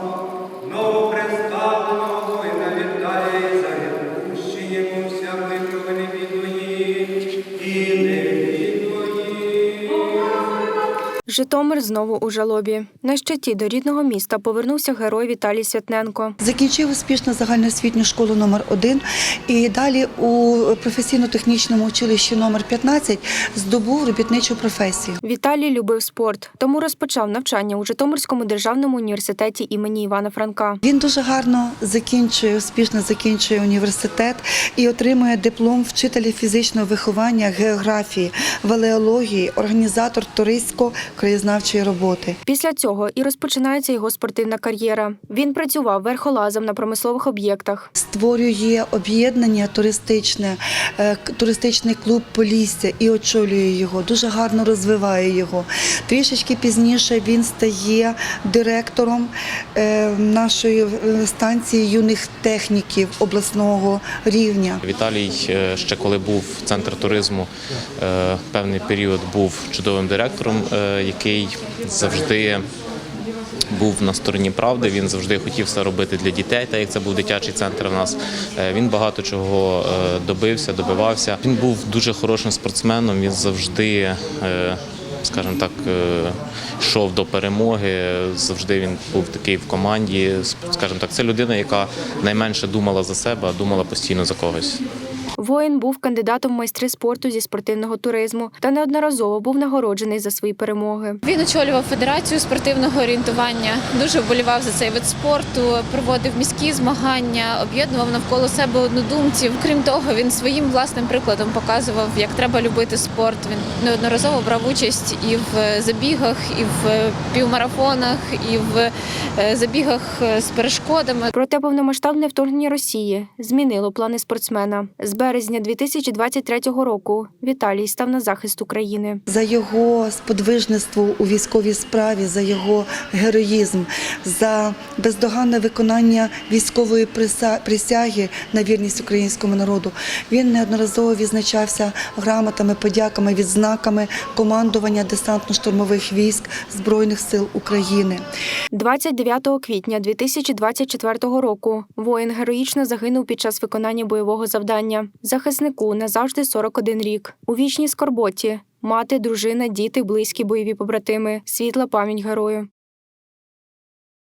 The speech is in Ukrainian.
Thank you. Житомир знову у жалобі. На щиті до рідного міста повернувся герой Віталій Святненко. Закінчив успішно загальноосвітню школу номер 1 і далі у професійно-технічному училищі номер 15 здобув робітничу професію. Віталій любив спорт, тому розпочав навчання у Житомирському державному університеті імені Івана Франка. Він дуже гарно закінчує, успішно закінчує університет і отримує диплом вчителя фізичного виховання, географії, валеології, організатор туристсько-краєзнавчої роботи. Після цього і розпочинається його спортивна кар'єра. Він працював верхолазом на промислових об'єктах. Створює об'єднання туристичне, е, туристичний клуб Полісся і очолює його, дуже гарно розвиває його. Трішечки пізніше він стає директором е, нашої е, станції юних техніків обласного рівня. Віталій ще коли був центр туризму, певний період був чудовим директором, який завжди був на стороні правди. Він завжди хотів все робити для дітей, так як це був дитячий центр у нас. Е, Він багато чого е, добився, добивався. Він був дуже хорошим спортсменом. Він завжди. е, Скажімо так, йшов до перемоги. Завжди він був такий в команді. Скажімо так, це людина, яка найменше думала за себе, а думала постійно за когось. Воїн був кандидатом в майстри спорту зі спортивного туризму та неодноразово був нагороджений за свої перемоги. Він очолював федерацію спортивного орієнтування, дуже вболівав за цей вид спорту, проводив міські змагання, об'єднував навколо себе однодумців. Крім того, він своїм власним прикладом показував, як треба любити спорт. Він неодноразово брав участь і в забігах, і в півмарафонах, і в е, забігах е, з перешкодами. Проте повномасштабне вторгнення Росії змінило плани спортсмена. З березня 2023 року Віталій став на захист України. За його сподвижництво у військовій справі, за його героїзм, за бездоганне виконання військової присяги на вірність українському народу. Він неодноразово відзначався грамотами, подяками, відзнаками командування десантно-штурмових військ Збройних сил України. 29 квітня 2024 року воїн героїчно загинув під час виконання бойового завдання. Захиснику назавжди 41 рік. У вічній скорботі мати, дружина, діти, близькі бойові побратими. Світла пам'ять герою.